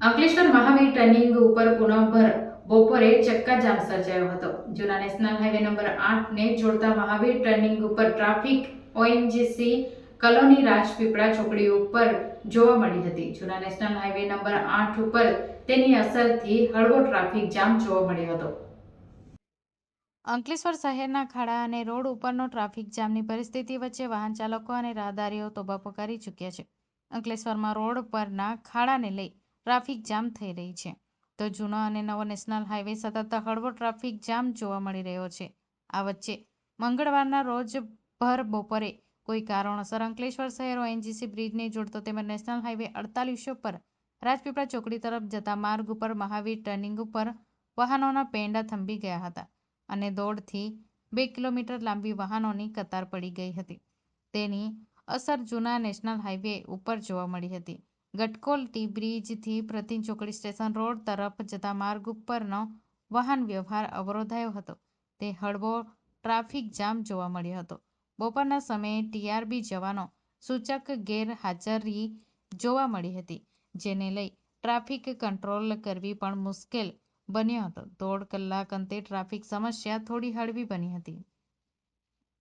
Ankleshwar Mahavir turning ઉપર પુનઃભર બપોરે ચક્કાજામ સર્જાયો હતો. જૂના નેશનલ હાઈવે નંબર આઠને જોડતા મહાવીર ટર્નિંગ ઉપર ટ્રાફિક, ઓએનજીસી, કલોની રાજપીપળા ચોકડી ઉપર જોવા મળી હતી. જૂના નેશનલ હાઈવે નંબર આઠ ઉપર તેની અસરથી હળવો ટ્રાફિક જામ જોવા મળ્યો હતો. અંકલેશ્વર શહેરના ખાડા અને રોડ ઉપરનો ટ્રાફિક જામની પરિસ્થિતિ વચ્ચે વાહન ચાલકો અને રાહદારીઓ તોબા પોકારી ચૂક્યા છે. અંકલેશ્વરમાં રોડ પરના ખાડાને લઈ ટ્રાફિક જામ થઈ રહી છે. તો જૂનો અને નવો નેશનલ હાઈવે સતત હળવો ટ્રાફિક જામ જોવા મળી રહ્યો છે. આ વચ્ચે મંગળવારના રોજ ભર બપોરે કોઈ કારણોસર અંકલેશ્વર શહેર ઓએનજીસી બ્રિજને જોડતો તેમજ નેશનલ હાઈવે અડતાલીસ પર રાજપીપળા ચોકડી તરફ જતા માર્ગ ઉપર મહાવીર ટર્નિંગ ઉપર વાહનોના પેંડા થંભી ગયા હતા અને દોઢથી બે કિલોમીટર લાંબી વાહનોની કતાર પડી ગઈ હતી. તેની અસર જૂના નેશનલ હાઈવે ઉપર જોવા મળી હતી. ગટકોલ ટી બ્રિજથી પ્રતિન ચોકડી સ્ટેશન રોડ તરફ જતા માર્ગ ઉપરનો વાહન વ્યવહાર અવરોધાયો હતો. તે હળવો ટ્રાફિક જામ જોવા મળ્યો હતો. બપોરના સમયે ટીઆરબી જવાનો સૂચક ગેરહાજરી જોવા મળી હતી, જેને લઈ ટ્રાફિક કંટ્રોલ કરવી પણ મુશ્કેલ બન્યો હતો. દોઢ કલાક અંતે ટ્રાફિક સમસ્યા થોડી હળવી બની હતી.